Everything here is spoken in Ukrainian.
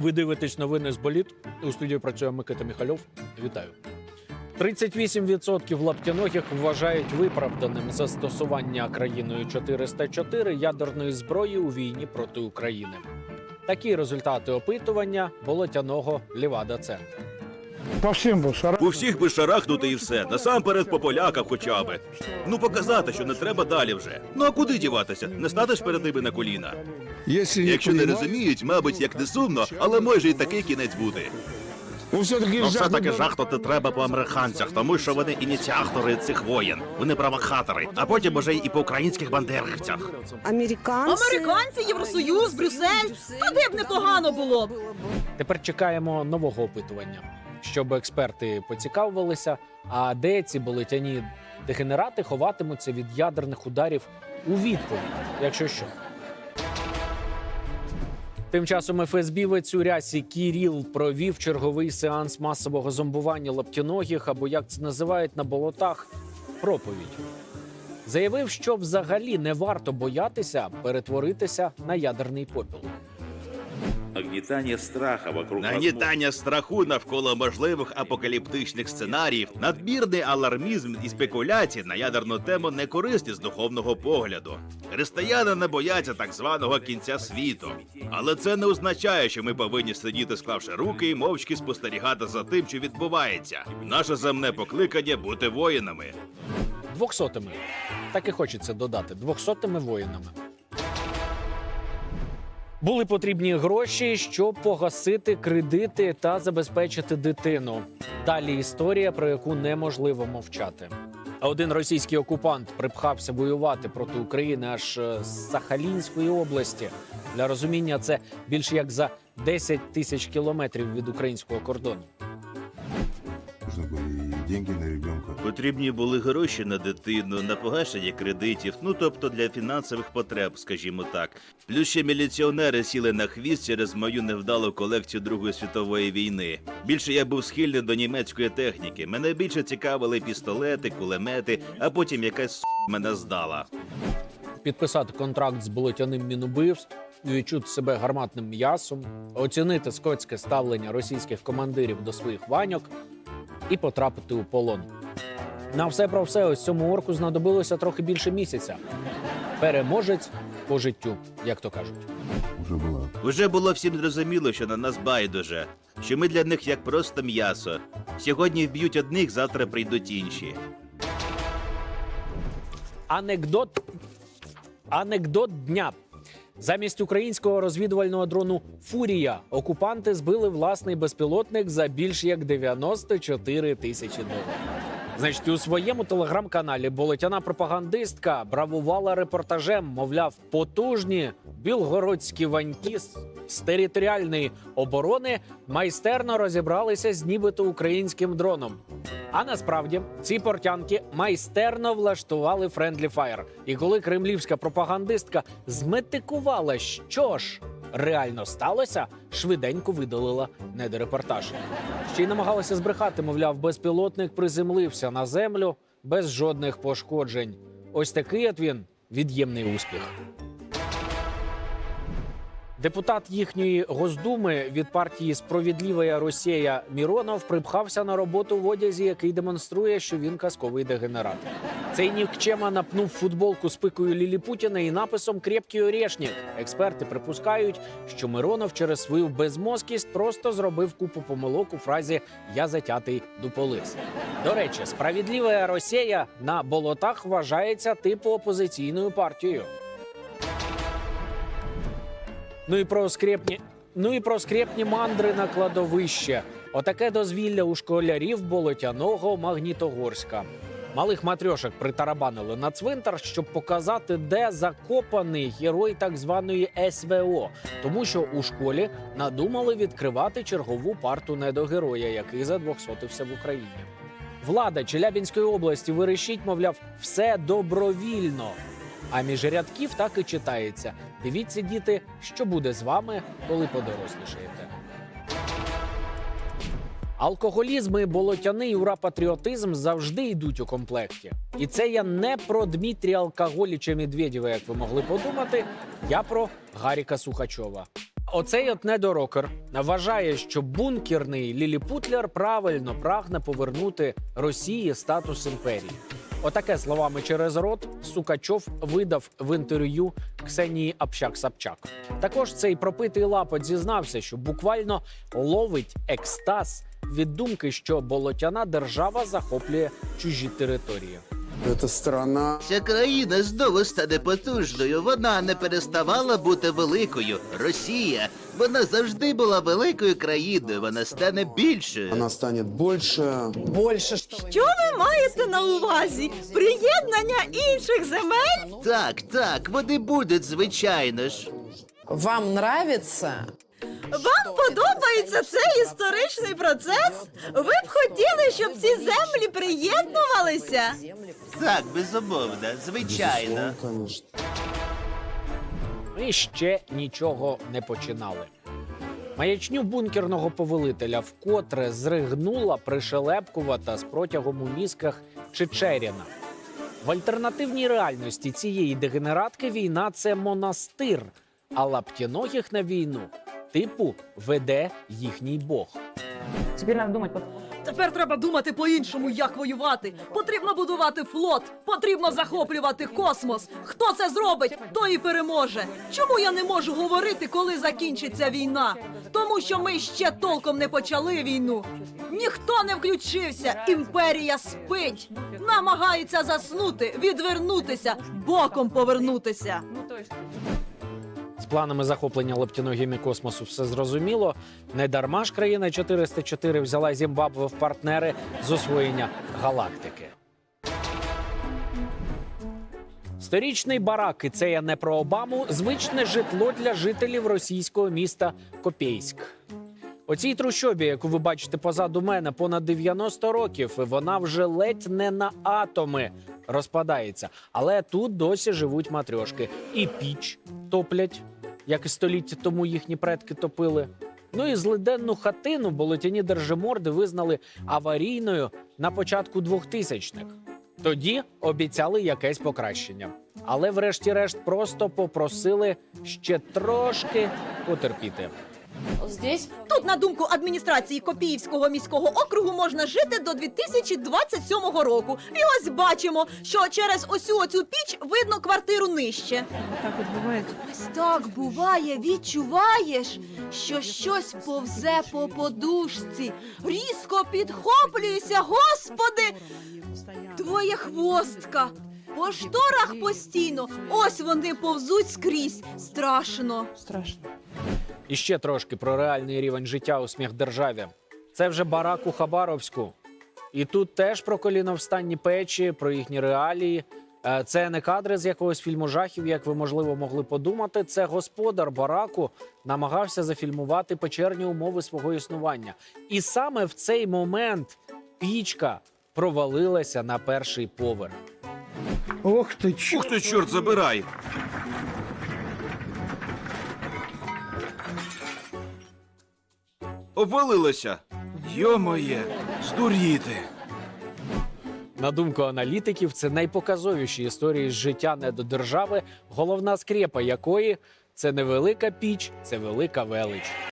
Ви дивитесь новини з боліт. У студії працює Микита Міхальов. Вітаю. 38% лаптяногих вважають виправданим застосування країною 404 ядерної зброї у війні проти України. Такі результати опитування болотяного Лівада Центр. По всім був шарах. У всіх би шарахнути і все. Насамперед по поляках хоча би. Ну показати, що не треба далі вже. Ну а куди діватися? Не статиш перед ними на коліна. Якщо, Якщо не розуміють, мабуть, як не сумно, але може і такий кінець бути. Ну, все-таки Ну все таки жахнути треба по американцях, тому що вони ініціатори цих воєн. Вони провокатори, а потім може і по українських бандерівцях. Американці, Американці, Євросоюз, Брюссель. Туди б непогано було б. Тепер чекаємо нового опитування, щоб експерти поцікавилися, а де ці болотяні дегенерати ховатимуться від ядерних ударів у відповідь, якщо що. Тим часом ФСБівець у рясі Кіріл провів черговий сеанс масового зомбування лаптіногих, або як це називають на болотах, проповідь. Заявив, що взагалі не варто боятися перетворитися на ядерний попіл. Нагнетание страха вокруг Нагнітання страху навколо можливих апокаліптичних сценаріїв, надмірний алармізм і спекуляції на ядерну тему не корисні з духовного погляду. Християни не бояться так званого кінця світу. Але це не означає, що ми повинні сидіти, склавши руки і мовчки спостерігати за тим, що відбувається. Наше земне покликання бути воїнами. Двохсотими. Так і хочеться додати двохсотими воїнами. Були потрібні гроші, щоб погасити кредити та забезпечити дитину. Далі історія, про яку неможливо мовчати. Один російський окупант припхався воювати проти України аж е, з Сахалінської області. Для розуміння, це більше як за 10 тисяч кілометрів від українського кордону. Нужны были и деньги на ребенка. Потрібні були гроші на дитину, на погашення кредитів, ну тобто для фінансових потреб, скажімо так. Плюс ще міліціонери сіли на хвіст через мою невдалу колекцію Другої світової війни. Більше я був схильний до німецької техніки. Мене більше цікавили пістолети, кулемети, а потім якась с** мене здала. підписати контракт з болотяним мінубивств, відчути себе гарматним м'ясом, оцінити скотське ставлення російських командирів до своїх ваньок і потрапити у полон. На все про все ось цьому орку знадобилося трохи більше місяця. Переможець по життю, як то кажуть. Уже была Уже було всім зрозуміло, що на нас байдуже, що ми для них як просто м'ясо. Сьогодні вб'ють одних, завтра прийдуть інші. Анекдот. Анекдот дня. Замість українського розвідувального дрону Фурія окупанти збили власний безпілотник за більш як 94 тисячі доларів. Значить, у своєму телеграм-каналі болотяна пропагандистка бравувала репортажем, мовляв, потужні білгородські ваньки з територіальної оборони майстерно розібралися з нібито українським дроном. А насправді ці портянки майстерно влаштували френдлі фаєр. І коли кремлівська пропагандистка зметикувала, що ж реально сталося, швиденько видалила недорепортаж. Ще й намагалися збрехати, мовляв, безпілотник приземлився на землю без жодних пошкоджень. Ось такий от він від'ємний успіх. Депутат їхньої госдуми від партії Справедлива Росія Міронов припхався на роботу в одязі, який демонструє, що він казковий дегенерат. Цей нікчема напнув футболку з пикою Лілі Путіна і написом Крепкий орешник. Експерти припускають, що Миронов через свою безмозкість просто зробив купу помилок у фразі Я затятий дуполис. До речі, справедлива Росія на болотах вважається типу опозиційною партією. Ну і про скрепні. Ну і про скрепні мандри на кладовище. Отаке дозвілля у школярів болотяного Магнітогорська. Малих матрьошок притарабанили на цвинтар, щоб показати, де закопаний герой так званої СВО, тому що у школі надумали відкривати чергову парту недогероя, який задвохсотився в Україні. Влада Челябінської області вирішить, мовляв, все добровільно. А між рядків так і читається: дивіться, діти, що буде з вами, коли подорослішаєте. Алкоголізм і болотяний ура-патріотизм завжди йдуть у комплекті. І це я не про Дмитрія Алкоголіча Медведєва, як ви могли подумати. Я про Гаріка Сухачова. оцей от недорокер вважає, що бункерний Ліліпутлер правильно прагне повернути Росії статус імперії. Отаке словами через рот Сукачов видав в інтерв'ю Ксенії Апчак-Сапчак. Також цей пропитий лапоть зізнався, що буквально ловить екстаз від думки, що болотяна держава захоплює чужі території. Это страна Ця країна знову стане потужною. Вона не переставала бути великою. Росія. Вона завжди була великою країною. Вона стане більшою. она станет больше. Больше что? Що ви маєте на увазі? Приєднання інших земель? Так, так, вони будуть, звичайно ж. Вам нравится? Вам подобається цей історичний процес? Ви б хотіли, щоб ці землі приєднувалися? Так, безумовно, звичайно. Безусловно, конечно. І ще нічого не починали. Маячню бункерного повелителя вкотре зригнула пришелепкувата з протягом у мізках Чечеріна. В альтернативній реальності цієї дегенератки війна це монастир, а лаптєногих на війну типу веде їхній бог. Теперь надо думать, Тепер треба думати по-іншому, як воювати. Потрібно будувати флот, потрібно захоплювати космос. Хто це зробить, той і переможе. Чому я не можу говорити, коли закінчиться війна? Тому що ми ще толком не почали війну. Ніхто не включився. Імперія спить, намагається заснути, відвернутися, боком повернутися. Планами захоплення лаптіногімі космосу все зрозуміло. Не дарма ж країна 404 взяла Зімбабве в партнери з освоєння галактики. Сторічний барак, і це я не про Обаму, звичне житло для жителів російського міста Копейськ. Оцій трущобі, яку ви бачите позаду мене, понад 90 років, і вона вже ледь не на атоми розпадається. Але тут досі живуть матрьошки. І піч топлять, як і століття тому їхні предки топили. Ну і злиденну хатину болотяні держиморди визнали аварійною на початку 2000-х. Тоді обіцяли якесь покращення. Але врешті-решт просто попросили ще трошки потерпіти. Здесь Тут, на думку адміністрації Копіївського міського округу, можна жити до 2027 року. І ось бачимо, що через осю оцю піч видно квартиру нижче. так відбувається. Ось так буває, відчуваєш, що щось повзе по подушці. Різко підхоплюєшся, господи! Твоя хвостка. По шторах постійно. Ось вони повзуть скрізь. Страшно. Страшно. І ще трошки про реальний рівень життя у сміхдержаві. Це вже барак у Хабаровську. І тут теж про коліновстанні печі, про їхні реалії. Е, Це не кадри з якогось фільму жахів, як ви можливо могли подумати. Це господар бараку намагався зафільмувати печерні умови свого існування. І саме в цей момент пічка провалилася на перший поверх. Ох ты, чё. Ух ти, чорт забирай! Обвалилося. Йо-моє, здуріти. На думку аналітиків, це найпоказовіші історії з життя недодержави, головна скрепа якої це не велика піч, це велика велич.